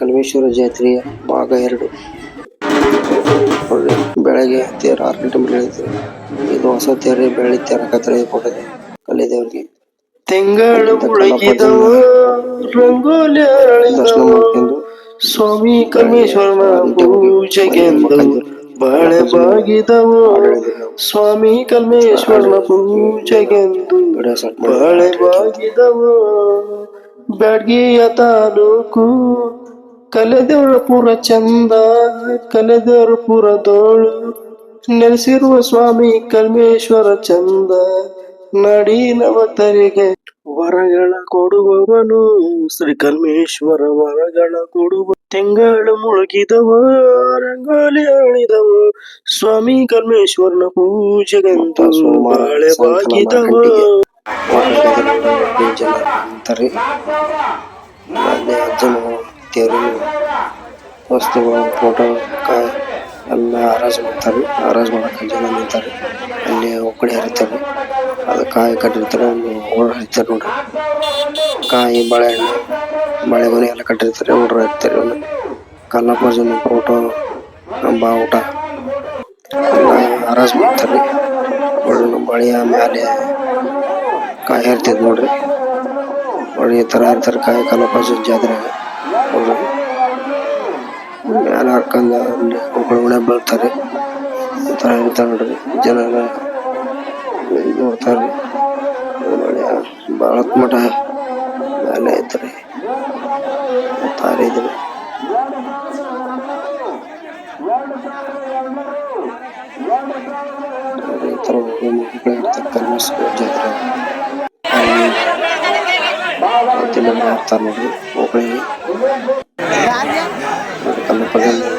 ಕಲ್ಮೇಶ್ವರ ಜಾತ್ರೆಯ ಭಾಗ ಎರಡು. ಬೆಳಗ್ಗೆ ತೇರು ಆರು ಗಂಟೆ ಮೇಲೆ ಇದು ಹೊಸ ತೇರು ಬೆಳಿ ತೇರ ಕತ್ತಲೆ ಕೊಟ್ಟಿದೆ ಕಲ್ಲಿದೇವ್ರಿಗೆ. ತಿಂಗಳು ರಂಗೋಲಿ ದರ್ಶನ ಮಾಡ್ಕೊಂಡು ಸ್ವಾಮಿ ಕಲ್ಮೇಶ್ವರನ ಪೂಜೆಗೆಂದು ಬಾಳೆ ಬಾಗಿದವ. ಸ್ವಾಮಿ ಕಲ್ಮೇಶ್ವರನ ಪೂಜೆಗೆಂದು ಬಾಳೆ ಬಾಗಿದವ. ಬ್ಯಾಡ್ಗಿಯ ತಾಲೂಕು ಕಲೆದೇವರ ಪುರ ಚಂದ ಕಲೆದೇವ್ರ ಪುರ ದೋಳು. ನೆಲೆಸಿರುವ ಸ್ವಾಮಿ ಕಲ್ಮೇಶ್ವರ ಚಂದ ನಡಿ ನವತರಿಗೆ ವರಗಳ ಕೊಡುವವನು. ಶ್ರೀ ಕಲ್ಮೇಶ್ವರ ವರಗಳ ಕೊಡುವ ತಿಂಗಳು ಮುಳುಗಿದವ ರಂಗೋಲಿ ಅಳಿದವ. ಸ್ವಾಮಿ ಕಲ್ಮೇಶ್ವರನ ಪೂಜೆಗಂತ ಬಾಳೆ ಬಾಗಿದವ. ಅಂತಾರೆ ಅಜ್ಜನ ತೇರು ವಸ್ತುಗಳು ಫೋಟೋ ಎಲ್ಲ ಹರಾಜು ಮಾಡ್ತಾರೆ. ಹರಾಜು ಮಾಡಕ್ಕೆ ಜನ ನಿಂತಾರೆ. ಅಲ್ಲಿ ಒಕ್ಕಡೆ ಹರಿತಾರೆ. ಅದು ಕಾಯಿ ಕಟ್ಟಿರ್ತಾರೆ, ಒಂದು ಓಡ್ ಹರಿತಾರೆ ನೋಡ್ರಿ. ಕಾಯಿ ಬಾಳೆಹಣ್ಣು ಬಾಳೆಗೊನೆ ಎಲ್ಲ ಕಟ್ಟಿರ್ತಾರೆ ಹುಡ್ರು ಹರಿತಾರೆ. ಒಂದು ಕಲ್ಲಪ್ಪ ಫೋಟೋ ಬಾವುಟ ಎಲ್ಲ ಹರಾಜು ಮಾಡ್ತಾರೆ. ಒಳ್ಳೆ ಬಳಿಯ ಮೇಲೆ ಕಾಯಿ ಹರಿತೈತೆ ನೋಡ್ರಿ. ಒಳ್ಳೆ ಥರ ಹರಿತಾರೆ ಕಾಯಿ ಕಲ್ಲಪ್ಪ ಜಾತ್ರೆ ನೋಡ್ರಿ ಮ್ಯಾಲ ಹಾಕಂದ ಅಲ್ಲಿ ಒಳಗಡೆ ಬೀಳ್ತಾರೆ ಈ ಥರ ಇರ್ತಾರೆ ನೋಡ್ರಿ ಜನ ಎಲ್ಲ ನೋಡ್ತಾರೆ ಒಳ್ಳೆ ಭಾಳ ಮಠ ಮೇಲೆ ಐತ್ರಿ ತಾರೆ ಇದ್ರಿ ಈ ಥರ ಮಕ್ಕಳು ಇರ್ತಾರೆ ಕಲ್ಮಸ್ಕೋ ಜಾತ್ರೆ ತಿನ್ನ ಮಾಡ್ತಾರೆ ನೋಡ್ರಿ ಒಬ್ಬಳಿಗೆ ಕಲ್ಲಪ್ಪದಲ್ಲಿ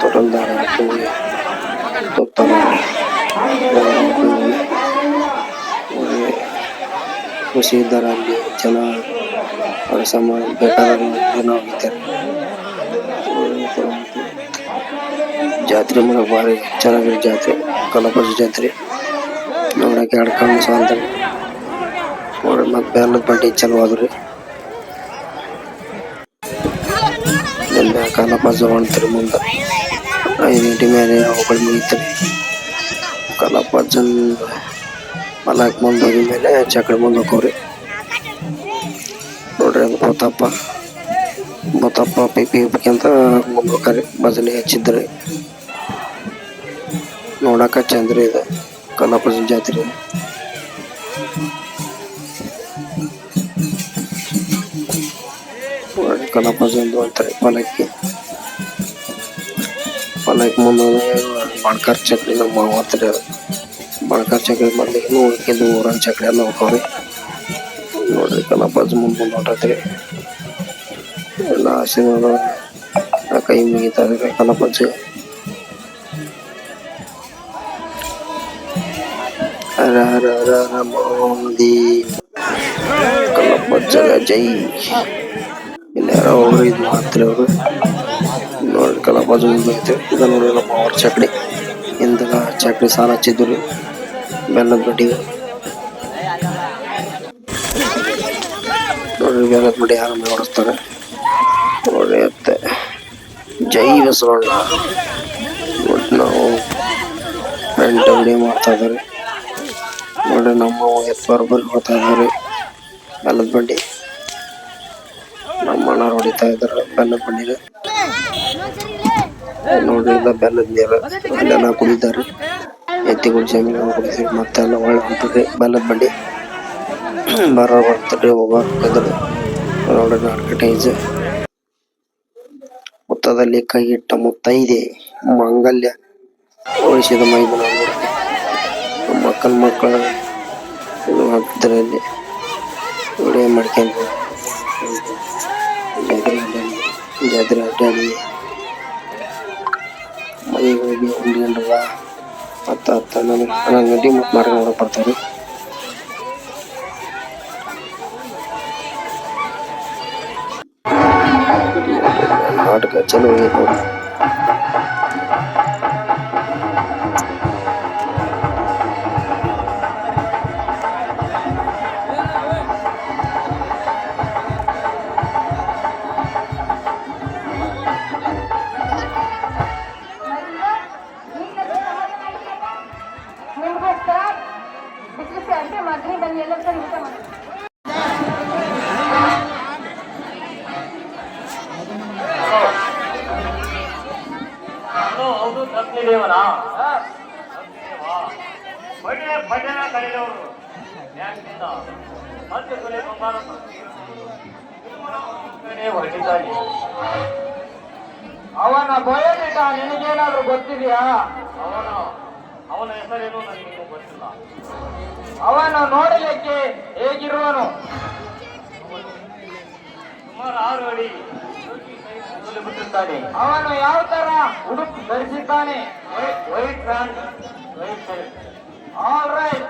ತೊಟಲ್ದಾರ ಕೂಗಿ ತೊತ್ತಲ ಖುಷಿ ಇದ್ದಾರೆ ಅಲ್ಲಿ ಜನ ಅವ್ರ ಸಮ ಬೇಕಾದ ಜನ ಹೋಗಿದ್ದಾರೆ ಜಾತ್ರೆ ಮಾಡೋ ಭಾರಿ ಚೆನ್ನಾಗಿದೆ ಜಾತ್ರೆ ಕಲ್ಲಪ್ಪಜಿ ಜಾತ್ರೆ ನೋಡಕ್ಕೆ ಎರಡು ಕಣ್ಣು ಸಾಲ್ತಾರೆ ನೋಡ್ರಿ ಮತ್ತೆ ಬೆಲ್ಲದ ಬಡ್ಡಿ ಚಲೋ ಆದ್ರಿ ಕಲ್ಲಪ್ಪ ಹೊಂಟ್ರಿ ಮುಂದೆ ಐದು ಗಂಟೆ ಮೇಲೆ ಅವುಗಳು ಮುಗಿತಾರೆ ಕಲ್ಲಪ್ಪ ಜನ್ ಮಲಾಕ್ ಮುಂದೆ ಹೋಗಿ ಮೇಲೆ ಚಕ್ರ ಮುಂದೆ ಹೋಗೋರಿ ನೋಡ್ರಿ ಅದು ಗೊತ್ತಪ್ಪ ಗೊತ್ತಪ್ಪ ಪಿಪಿ ಅಂತ ಮುಂದೆ ಹೋಗ್ರಿ ಭಜನೆ ಹಚ್ಚಿದ್ರಿ ನೋಡಕ ಚಂದ್ರಿ ಇದು ಕಲ್ಲಪ್ಪ ಜಾತ್ರೆ ಕಲ್ಲಪ್ಪ ಜಂದು ಅಂತಾರೆ ಪಲ್ಲಕ್ಕಿ ಪಲ್ಲಕ್ಕಿ ಮುಂದೆ ಬಣ್ಕಾರ್ ಚಕ್ರಿ ನಮ್ಮ ಮಾವ ಹತ್ರ ಬಣ್ಕಾರ್ ಚಕ್ರಿ ಮಂದಿಗೆ ಉಳ್ಕಿದ್ದು ಊರನ್ ಚಕ್ರಿ ಎಲ್ಲ ಹೋಗ್ರಿ ನೋಡ್ರಿ ಕಲ್ಲಪ್ಪ ಮುಂದೆ ಮುಂದೆ ಹೊಂಟತ್ರಿ ಎಲ್ಲ ಆಶೀರ್ವಾದ ಆ ಕೈ ಮುಗಿತಾರೆ ಕಲ್ಲಪ್ಪಜ್ಜಿ ಹರ ಹರ ಹರ ಹರ ಮೋದಿ ಕಲ್ಲಪ್ಪಜ್ಜಗ ಜೈ ಇಲ್ಲಿ ಯಾರೋ ಒಬ್ರು ಇದು ಮಾಡ್ತಾರೆ ಅವರು ನೋಡಿ ಕಲಾಬಾಜು ಐತೆ ಇದು ನೋಡಿ ನಮ್ಮ ಅವ್ರ ಚಕ್ಡಿ. ಹಿಂದೆಲ್ಲ ಚಕ್ಡಿ ಸಾಲ ಹಚ್ಚಿದ್ರು. ಬೆಲ್ಲದ ಬಡ್ಡಿ. ನೋಡ್ರಿ, ಬೆಲ್ಲದ ಬಡ್ಡಿ ಆರಾಮ ಹೊಡಿಸ್ತಾರೆ. ನೋಡಿ ಅತ್ತೆ. ಜೈ ಬಸವಣ್ಣ. ಬಟ್ ನಾವು ಫ್ರೆಂಡ್ ಅಂಗಡಿ ಮಾಡ್ತಾ ಇದ್ದಾರೆ. ನೋಡಿ ನಮ್ಮ ಬಂದು ಮಾಡ್ತಾ ಇದ್ದಾರೆ. ಬೆಲ್ಲದ ಬಂಡಿ ನಮ್ಮ ಅಣ್ಣ ಹೊಡಿತಾ ಇದ್ದಾರೆ ಬೆಲ್ಲದ ಬಂಡಿಗೆ ನೋಡ್ರಿ ಬೆಲ್ಲದ ನೀರು ಅದನ್ನ ಕುಡಿತಾರೆ. ಎತ್ತಿಗಳು ಜಮೀನು ಕುಡಿತೀವಿ. ಮತ್ತೆಲ್ಲ ಒಳ್ಳೆ ಹೊಂಟಿದ್ರಿ. ಬೆಲ್ಲದ ಬಂಡಿ. ಬರೋ ಬರ್ತಾರೆ ಹೋಗ್ತಾರೆ ನೋಡ್ರಿ ಅಡ್ವರ್ಟೈಸ್ ಮುತ್ತದಲ್ಲಿ ಕೈಗಿಟ್ಟ ಮುತ್ತೈದೆ ಮಾಂಗಲ್ಯ. ಉಳಿಸಿದ ಮೈಬನ ಮಕ್ಕಳ ಮಕ್ಕಳ ಇದು ಹಾಕ್ತಾರೆ ಅಲ್ಲಿ ಮಾಡ್ಕೊಂಡು ಜಾತ್ರೆ ಅಡ್ಡಾಡಿ ಹೋಗಿ ಉಂಡ್ಕೊಂಡ್ರಲ್ಲ ಹತ್ತು ಹತ್ತು ಹನ್ನೊಂದು ಹನ್ನೊಂದು ಗಂಟೆ ಮತ್ತು ಮಾರ್ಕೊಂಡು ಬರ್ತಾರೆ ನಾಟಕ ಚಲೋ ಹೌದು ಭಜನೆ ಭಜನೆ ಕರೆದವರು ಅವನ ಬಯಲಿಟ್ಟ ನಿನಗೇನಾದ್ರೂ ಗೊತ್ತಿದೆಯಾ? ಅವನು ಅವನ ಹೆಸರೇನು ನನಗೆ ಗೊತ್ತಿಲ್ಲ. ಅವನು ನೋಡಲಿಕ್ಕೆ ಹೇಗಿರುವನು? ಸುಮಾರು ಆರು ಅಡಿ ಬಿಟ್ಟಿರ್ತಾನೆ. ಅವನು ಯಾವ ತರ ಉಡುಪು ಧರಿಸಿದ್ದಾನೆ? ವೈಟ್ ವೈಟ್ ಆಲ್ ರೈಟ್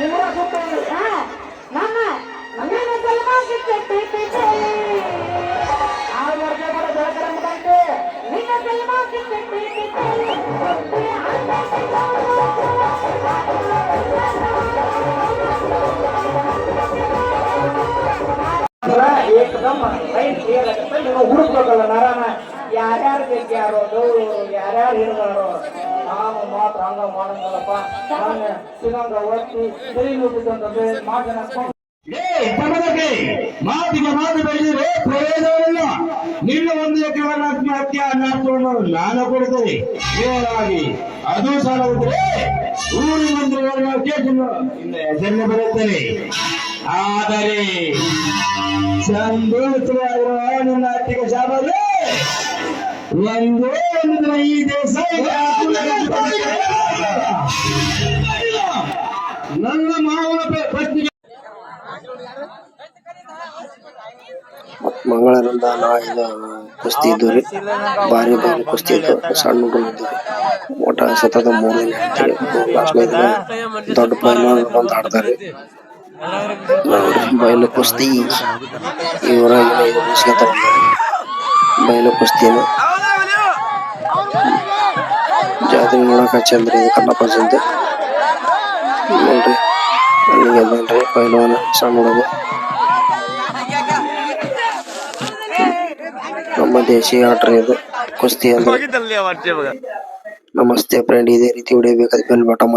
இவரை கூப்பிட்டு நம்ம நம்ம சொல்லுமா ஆள் एकदम राइट क्लियर है तो नारा ಯಾರ್ಯಾರು ಗೆದ್ಯಾರೋ ಗೌರವರು ಯಾರ್ಯಾರು ಹಿಡಿದಾರೋ ನಾವು ಮಾತ್ರ ಹಂಗ ಮಾಡಂಗಲ್ಲಪ್ಪ ನಾನು ಸಿಗಂಗ ಒತ್ತಿ ಸರಿ ನುಗ್ಗಿದಂತಂದ್ರೆ ಮಾತನ್ನ ಏ ಪದಕ್ಕೆ ಮಾತಿಗೆ ಮಾತು ಬೆಳೆದಿದ್ರೆ ಪ್ರಯೋಜನವಿಲ್ಲ ನಿನ್ನ ಒಂದು ಎಕರೆ ಆತ್ಮಹತ್ಯೆ ನಾಟವನ್ನು ನಾನು ಕೊಡ್ತೇನೆ ಕೇವಲವಾಗಿ ಅದು ಸಾಲವಿದ್ರೆ ಊರಿನ ಮಂತ್ರಿಗಳನ್ನ ಕೇಳ್ತೀನಿ ಇನ್ನ ಹೆಸರನ್ನು ಬರುತ್ತೇನೆ ಆದರೆ ಸಂತೋಷವಾಗಿರುವ ನಿನ್ನ ಅತ್ತಿಗೆ ಶಾಬಲ್ಲಿ ಒಂದೇ ಒಂದು ದಿನ ಈ ದೇಶ ನನ್ನ ಮಾವನ ಪತ್ನಿಗೆ ಮಂಗಳೂರಿಂದ ನಾ ಇದು ಕುಸ್ತಿ ಇದ್ದು ರೀ ಭಾರಿ ಭಾರಿ ಕುಸ್ತಿ ಇದ್ದು ಸಣ್ಣ ಹುಡುಗರು ಇದ್ದು ಒಟ್ಟ ಸತತ ಮೂರು ದಿನ ಹಿಡಿತ್ರಿ ಲಾಸ್ಟ್ನೇ ದಿನ ದೊಡ್ಡ ಪೈಲ್ವಾನ್ ಬಂದು ಆಡ್ತಾರೆ. ನೋಡ್ರಿ ಬಯಲು ಕುಸ್ತಿ. ಇವರ ಊರಾಗ ಬಯಲು ಕುಸ್ತಿನ. ಜಾತ್ರೆ ನೋಡಕ ಚಂದ್ರಿ ಇದು ಕನ್ನಪ್ಪ ಜಯಂತಿ ನೋಡ್ರಿ ಅಲ್ಲಿಗೆ ಬಂದ್ರಿ ಪೈಲ್ವಾನ ಸಣ್ಣ ಹುಡುಗ ನಮ್ಮ ದೇಶೀಯ ಆಟ್ರಿ ರೀ ಇದು ಕುಸ್ತಿ ಅಂದ್ರೆ. ನಮಸ್ತೆ ಫ್ರೆಂಡ್ ಇದೇ ರೀತಿ ಹೊಡಿಬೇಕಾದ ಬೆಲ್ ಬಟನ್